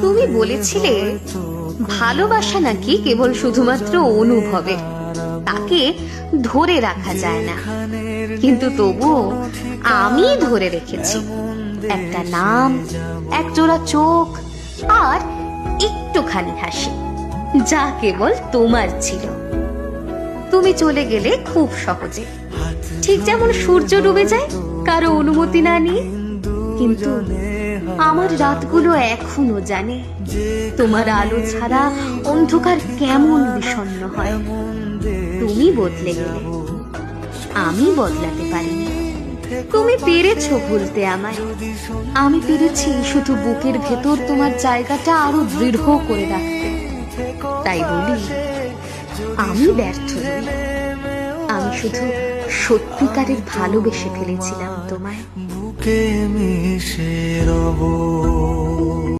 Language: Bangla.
তুমি বলেছিলে, ভালোবাসা নাকি কেবল শুধুমাত্র অনুভবের তাকে ধরে রাখা যায় না। কিন্তু তবুও আমি ধরে রেখেছি। একটা নাম, এক জোড়া চোখ, আর একটুখানি হাসি, যা কেবল তোমার ছিল। তুমি চলে গেলে খুব সহজে। ঠিক যেমন সূর্য ডুবে যায়, কারও অনুমতি না নিয়ে। কিন্তু আমার রাতগুলো এখনও জানে। তোমার আলো ছাড়া অন্ধকার কেমন বিষণ্ণ হয়? তুমি বদলে গেলে। আমি বদলাতে পারিনি। তুমি পেরেছ ভুলতে আমায়। আমি পেরেছি শুধু বুকের ভেতর তোমার জায়গাটা আরও দৃঢ় করে রাখতে। তাই বলি, আমি ব্যর্থ আমি শুধু সত্যিকারের ভালোবেসে ফেলেছিলাম তোমায়। বুকে মিশে রব।